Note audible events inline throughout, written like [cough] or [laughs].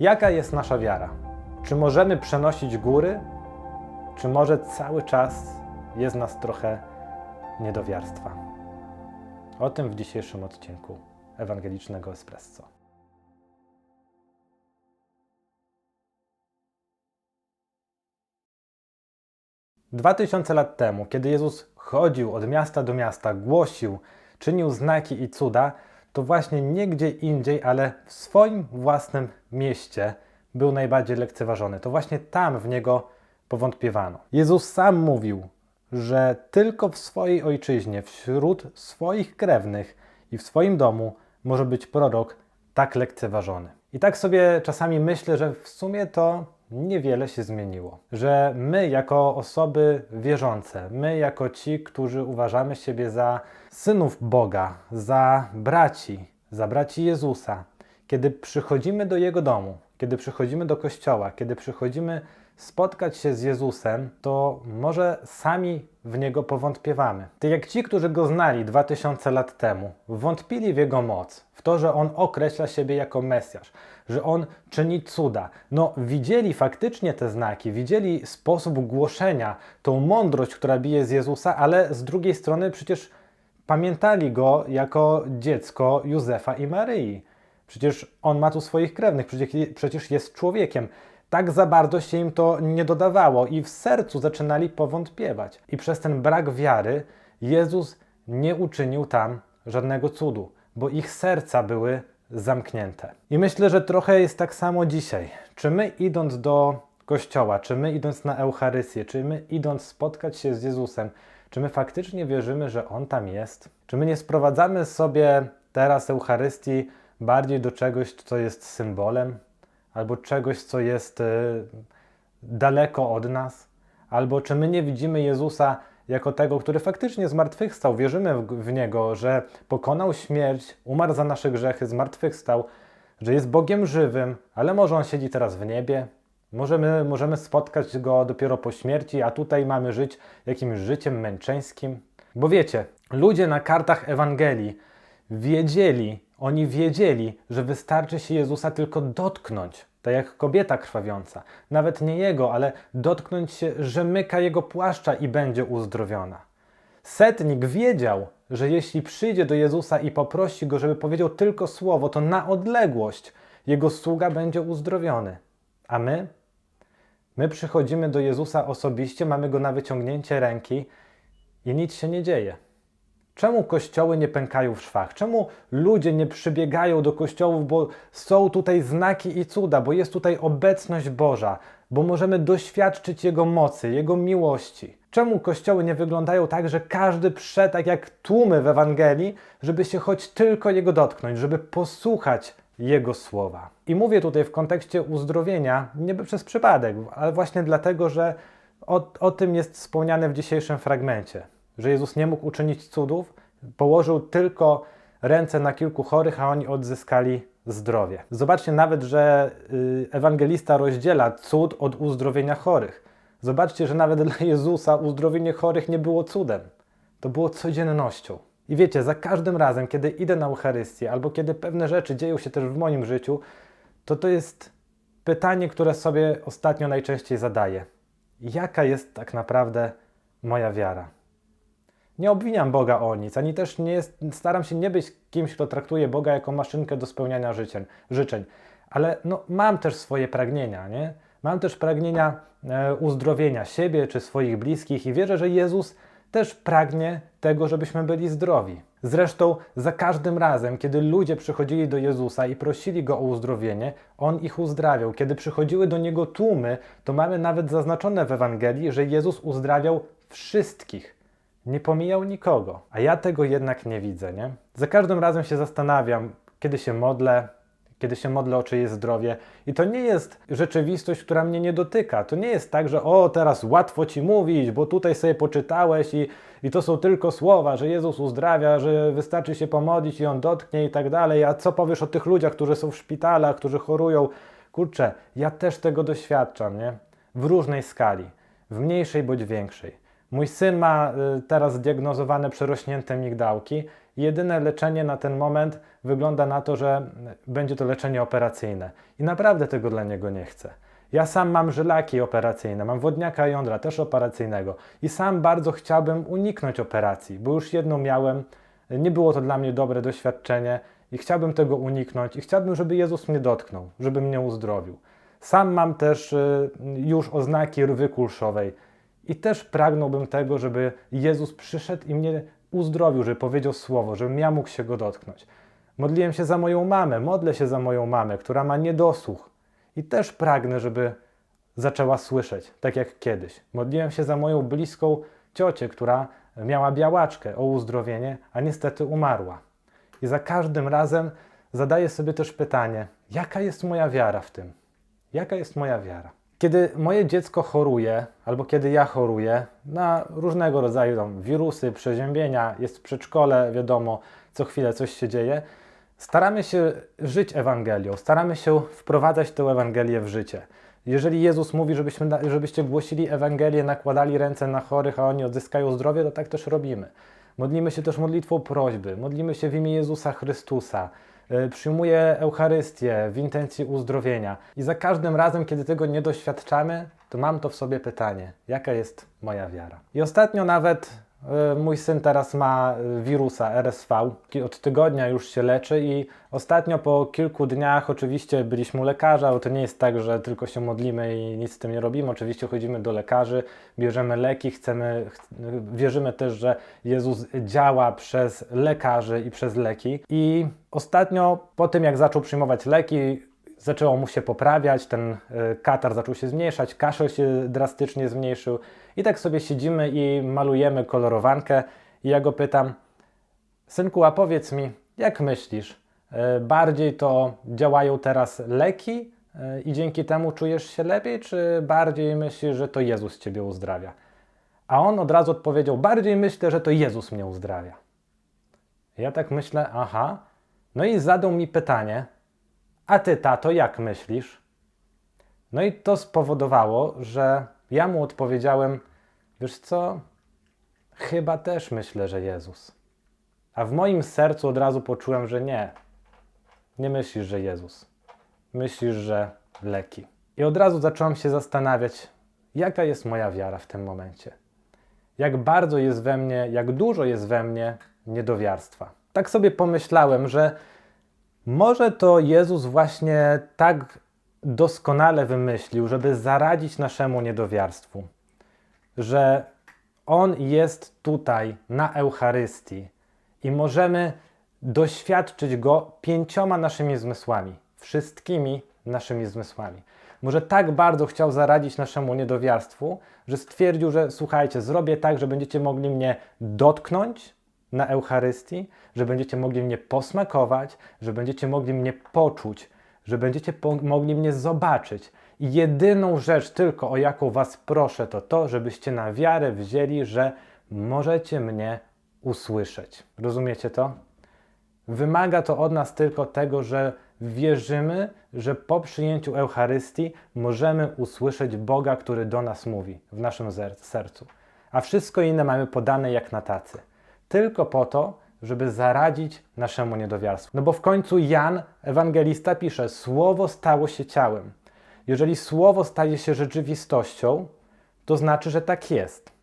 Jaka jest nasza wiara? Czy możemy przenosić góry, czy może cały czas jest nas trochę niedowiarstwa? O tym w dzisiejszym odcinku Ewangelicznego Espresso. Dwa tysiące lat temu, kiedy Jezus chodził od miasta do miasta, głosił, czynił znaki i cuda, to właśnie nie gdzie indziej, ale w swoim własnym mieście był najbardziej lekceważony. To właśnie tam w niego powątpiewano. Jezus sam mówił, że tylko w swojej ojczyźnie, wśród swoich krewnych i w swoim domu może być prorok tak lekceważony. I tak sobie czasami myślę, że w sumie to niewiele się zmieniło. Że my, jako osoby wierzące, my, jako ci, którzy uważamy siebie za synów Boga, za braci, za braci Jezusa, kiedy przychodzimy do Jego domu, kiedy przychodzimy do kościoła, kiedy przychodzimy spotkać się z Jezusem, to może sami w Niego powątpiewamy. Tak jak ci, którzy Go znali 2000 lat temu, wątpili w Jego moc, w to, że On określa siebie jako Mesjasz, że On czyni cuda. No, widzieli faktycznie te znaki, widzieli sposób głoszenia, tą mądrość, która bije z Jezusa, ale z drugiej strony przecież pamiętali Go jako dziecko Józefa i Maryi. Przecież On ma tu swoich krewnych, przecież, przecież jest człowiekiem tak za bardzo się im to nie dodawało i w sercu zaczynali powątpiewać. I przez ten brak wiary Jezus nie uczynił tam żadnego cudu, bo ich serca były zamknięte. I myślę, że trochę jest tak samo dzisiaj. Czy my idąc do kościoła, czy my idąc na Eucharysję, czy my idąc spotkać się z Jezusem, czy my faktycznie wierzymy, że On tam jest? Czy my nie sprowadzamy sobie teraz Eucharystii bardziej do czegoś, co jest symbolem, albo czegoś, co jest y, daleko od nas? Albo czy my nie widzimy Jezusa jako tego, który faktycznie zmartwychwstał? Wierzymy w, w Niego, że pokonał śmierć, umarł za nasze grzechy, zmartwychwstał, że jest Bogiem żywym, ale może On siedzi teraz w niebie? Możemy, możemy spotkać Go dopiero po śmierci, a tutaj mamy żyć jakimś życiem męczeńskim? Bo wiecie, ludzie na kartach Ewangelii wiedzieli, oni wiedzieli, że wystarczy się Jezusa tylko dotknąć, tak jak kobieta krwawiąca. Nawet nie Jego, ale dotknąć się rzemyka Jego płaszcza i będzie uzdrowiona. Setnik wiedział, że jeśli przyjdzie do Jezusa i poprosi Go, żeby powiedział tylko słowo, to na odległość Jego sługa będzie uzdrowiony. A my? My przychodzimy do Jezusa osobiście, mamy Go na wyciągnięcie ręki i nic się nie dzieje. Czemu kościoły nie pękają w szwach? Czemu ludzie nie przybiegają do kościołów, bo są tutaj znaki i cuda, bo jest tutaj obecność Boża, bo możemy doświadczyć Jego mocy, Jego miłości? Czemu kościoły nie wyglądają tak, że każdy prze tak jak tłumy w Ewangelii, żeby się choć tylko Jego dotknąć, żeby posłuchać Jego słowa? I mówię tutaj w kontekście uzdrowienia, nie przez przypadek, ale właśnie dlatego, że o, o tym jest wspomniane w dzisiejszym fragmencie że Jezus nie mógł uczynić cudów, położył tylko ręce na kilku chorych, a oni odzyskali zdrowie. Zobaczcie nawet, że y, ewangelista rozdziela cud od uzdrowienia chorych. Zobaczcie, że nawet [laughs] dla Jezusa uzdrowienie chorych nie było cudem. To było codziennością. I wiecie, za każdym razem, kiedy idę na Eucharystię, albo kiedy pewne rzeczy dzieją się też w moim życiu, to to jest pytanie, które sobie ostatnio najczęściej zadaję. Jaka jest tak naprawdę moja wiara? Nie obwiniam Boga o nic, ani też nie jest, staram się nie być kimś, kto traktuje Boga jako maszynkę do spełniania życzeń, życzeń. ale no, mam też swoje pragnienia, nie? Mam też pragnienia e, uzdrowienia siebie czy swoich bliskich i wierzę, że Jezus też pragnie tego, żebyśmy byli zdrowi. Zresztą za każdym razem, kiedy ludzie przychodzili do Jezusa i prosili Go o uzdrowienie, On ich uzdrawiał. Kiedy przychodziły do Niego tłumy, to mamy nawet zaznaczone w Ewangelii, że Jezus uzdrawiał wszystkich. Nie pomijał nikogo, a ja tego jednak nie widzę, nie? Za każdym razem się zastanawiam, kiedy się modlę, kiedy się modlę o czyjeś zdrowie. I to nie jest rzeczywistość, która mnie nie dotyka. To nie jest tak, że o, teraz łatwo ci mówić, bo tutaj sobie poczytałeś i, i to są tylko słowa, że Jezus uzdrawia, że wystarczy się pomodlić i On dotknie i tak dalej. A co powiesz o tych ludziach, którzy są w szpitalach, którzy chorują? Kurczę, ja też tego doświadczam, nie? W różnej skali, w mniejszej bądź większej. Mój syn ma y, teraz zdiagnozowane przerośnięte migdałki Jedyne leczenie na ten moment wygląda na to, że będzie to leczenie operacyjne. I naprawdę tego dla niego nie chcę. Ja sam mam żylaki operacyjne, mam wodniaka jądra też operacyjnego i sam bardzo chciałbym uniknąć operacji, bo już jedną miałem, nie było to dla mnie dobre doświadczenie i chciałbym tego uniknąć i chciałbym, żeby Jezus mnie dotknął, żeby mnie uzdrowił. Sam mam też y, już oznaki rwy kulszowej i też pragnąłbym tego, żeby Jezus przyszedł i mnie uzdrowił, żeby powiedział słowo, żebym ja mógł się go dotknąć. Modliłem się za moją mamę, modlę się za moją mamę, która ma niedosłuch i też pragnę, żeby zaczęła słyszeć, tak jak kiedyś. Modliłem się za moją bliską ciocię, która miała białaczkę o uzdrowienie, a niestety umarła. I za każdym razem zadaję sobie też pytanie, jaka jest moja wiara w tym? Jaka jest moja wiara? Kiedy moje dziecko choruje, albo kiedy ja choruję na różnego rodzaju tam, wirusy, przeziębienia, jest w przedszkole, wiadomo, co chwilę coś się dzieje, staramy się żyć Ewangelią, staramy się wprowadzać tę Ewangelię w życie. Jeżeli Jezus mówi, żebyśmy, żebyście głosili Ewangelię, nakładali ręce na chorych, a oni odzyskają zdrowie, to tak też robimy. Modlimy się też modlitwą prośby, modlimy się w imię Jezusa Chrystusa, y, przyjmuję Eucharystię w intencji uzdrowienia. I za każdym razem, kiedy tego nie doświadczamy, to mam to w sobie pytanie: jaka jest moja wiara? I ostatnio nawet mój syn teraz ma y, wirusa RSV. Od tygodnia już się leczy i ostatnio po kilku dniach oczywiście byliśmy u lekarza, bo to nie jest tak, że tylko się modlimy i nic z tym nie robimy. Oczywiście chodzimy do lekarzy, bierzemy leki, chcemy, ch- wierzymy też, że Jezus działa przez lekarzy i przez leki. I ostatnio po tym jak zaczął przyjmować leki, zaczęło mu się poprawiać, ten y, katar zaczął się zmniejszać, kaszel się drastycznie zmniejszył i tak sobie siedzimy i malujemy kolorowankę i ja go pytam, synku, a powiedz mi, jak myślisz, y, bardziej to działają teraz leki y, i dzięki temu czujesz się lepiej, czy bardziej myślisz, że to Jezus Ciebie uzdrawia? A on od razu odpowiedział, bardziej myślę, że to Jezus mnie uzdrawia. Ja tak myślę, aha, no i zadał mi pytanie, a ty, tato, jak myślisz? No i to spowodowało, że ja mu odpowiedziałem: Wiesz co? Chyba też myślę, że Jezus. A w moim sercu od razu poczułem, że nie. Nie myślisz, że Jezus. Myślisz, że leki. I od razu zacząłem się zastanawiać, jaka jest moja wiara w tym momencie. Jak bardzo jest we mnie, jak dużo jest we mnie niedowiarstwa. Tak sobie pomyślałem, że może to Jezus właśnie tak doskonale wymyślił, żeby zaradzić naszemu niedowiarstwu, że On jest tutaj na Eucharystii i możemy doświadczyć Go pięcioma naszymi zmysłami, wszystkimi naszymi zmysłami. Może tak bardzo chciał zaradzić naszemu niedowiarstwu, że stwierdził, że słuchajcie, zrobię tak, że będziecie mogli mnie dotknąć, na Eucharystii, że będziecie mogli mnie posmakować, że będziecie mogli mnie poczuć, że będziecie mogli mnie zobaczyć. I jedyną rzecz tylko, o jaką Was proszę, to to, żebyście na wiarę wzięli, że możecie mnie usłyszeć. Rozumiecie to? Wymaga to od nas tylko tego, że wierzymy, że po przyjęciu Eucharystii możemy usłyszeć Boga, który do nas mówi w naszym sercu. A wszystko inne mamy podane jak na tacy tylko po to, żeby zaradzić naszemu niedowiarstwu. No bo w końcu Jan, ewangelista, pisze: Słowo stało się ciałem. Jeżeli słowo staje się rzeczywistością, to znaczy, że tak jest.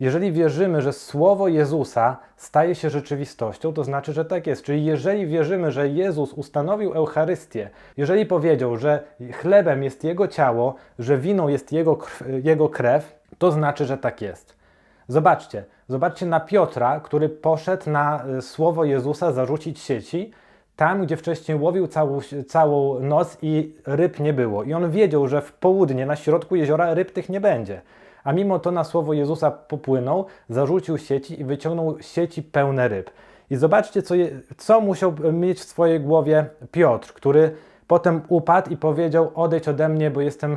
Jeżeli wierzymy, że słowo Jezusa staje się rzeczywistością, to znaczy, że tak jest. Czyli jeżeli wierzymy, że Jezus ustanowił Eucharystię, jeżeli powiedział, że chlebem jest Jego ciało, że winą jest Jego, jego krew, to znaczy, że tak jest. Zobaczcie, zobaczcie na Piotra, który poszedł na y, słowo Jezusa zarzucić sieci, tam gdzie wcześniej łowił całą, całą noc i ryb nie było. I on wiedział, że w południe na środku jeziora ryb tych nie będzie. A mimo to na słowo Jezusa popłynął, zarzucił sieci i wyciągnął sieci pełne ryb. I zobaczcie, co, je, co musiał mieć w swojej głowie Piotr, który potem upadł i powiedział: Odejdź ode mnie, bo jestem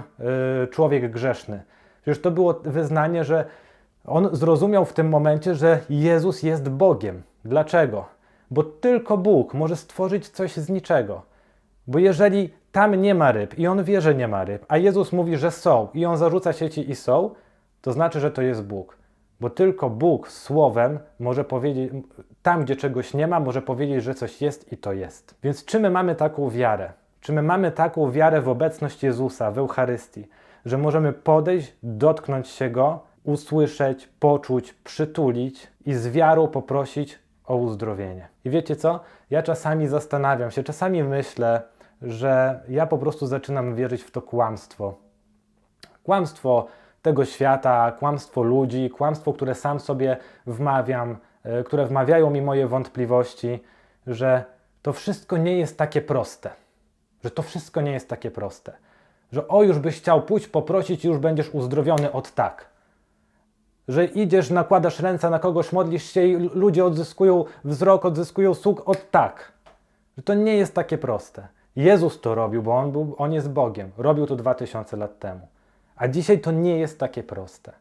y, człowiek grzeszny. Przecież to było wyznanie, że on zrozumiał w tym momencie, że Jezus jest Bogiem. Dlaczego? Bo tylko Bóg może stworzyć coś z niczego. Bo jeżeli tam nie ma ryb i on wie, że nie ma ryb, a Jezus mówi, że są i on zarzuca sieci i są, to znaczy, że to jest Bóg. Bo tylko Bóg słowem może powiedzieć, tam gdzie czegoś nie ma, może powiedzieć, że coś jest i to jest. Więc czy my mamy taką wiarę? Czy my mamy taką wiarę w obecność Jezusa w Eucharystii, że możemy podejść, dotknąć się Go, usłyszeć, poczuć, przytulić i z wiarą poprosić o uzdrowienie? I wiecie co? Ja czasami zastanawiam się, czasami myślę, że ja po prostu zaczynam wierzyć w to kłamstwo. Kłamstwo tego świata, kłamstwo ludzi, kłamstwo, które sam sobie wmawiam, e, które wmawiają mi moje wątpliwości, że to wszystko nie jest takie proste. Że to wszystko nie jest takie proste. Że o, już byś chciał pójść, poprosić i już będziesz uzdrowiony od tak. Że idziesz, nakładasz ręce na kogoś, modlisz się i ludzie odzyskują wzrok, odzyskują sług od tak. Że to nie jest takie proste. Jezus to robił, bo on, był, on jest Bogiem. Robił to 2000 lat temu. A dzisiaj to nie jest takie proste.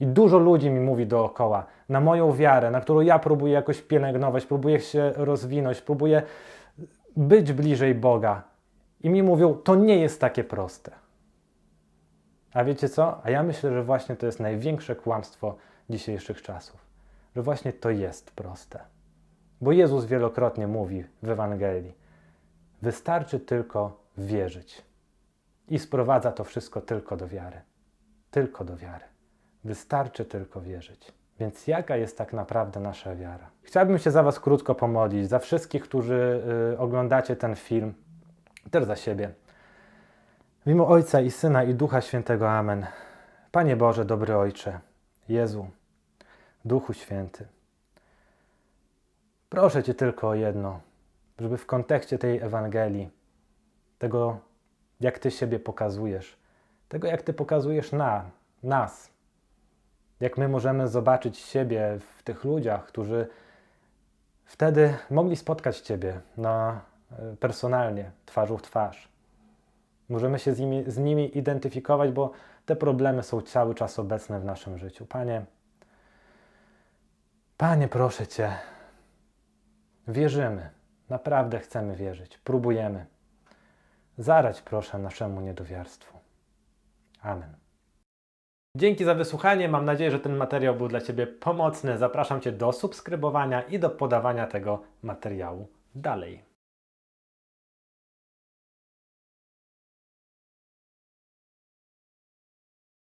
I dużo ludzi mi mówi dookoła, na moją wiarę, na którą ja próbuję jakoś pielęgnować, próbuję się rozwinąć, próbuję być bliżej Boga. I mi mówią, to nie jest takie proste. A wiecie co? A ja myślę, że właśnie to jest największe kłamstwo dzisiejszych czasów. Że właśnie to jest proste. Bo Jezus wielokrotnie mówi w Ewangelii: Wystarczy tylko wierzyć. I sprowadza to wszystko tylko do wiary. Tylko do wiary. Wystarczy tylko wierzyć. Więc jaka jest tak naprawdę nasza wiara? Chciałbym się za Was krótko pomodlić, za wszystkich, którzy y, oglądacie ten film, też za siebie. Imię Ojca i Syna i Ducha Świętego. Amen. Panie Boże, dobry Ojcze, Jezu, Duchu Święty. Proszę Cię tylko o jedno, żeby w kontekście tej Ewangelii, tego, jak Ty siebie pokazujesz, tego, jak Ty pokazujesz na, nas, jak my możemy zobaczyć siebie w tych ludziach, którzy wtedy mogli spotkać Ciebie na, e, personalnie, twarzą w twarz. Możemy się z nimi, z nimi identyfikować, bo te problemy są cały czas obecne w naszym życiu. Panie, Panie, proszę Cię, wierzymy, naprawdę chcemy wierzyć, próbujemy. Zarać proszę naszemu niedowiarstwu. Amen. Dzięki za wysłuchanie. Mam nadzieję, że ten materiał był dla Ciebie pomocny. Zapraszam Cię do subskrybowania i do podawania tego materiału dalej.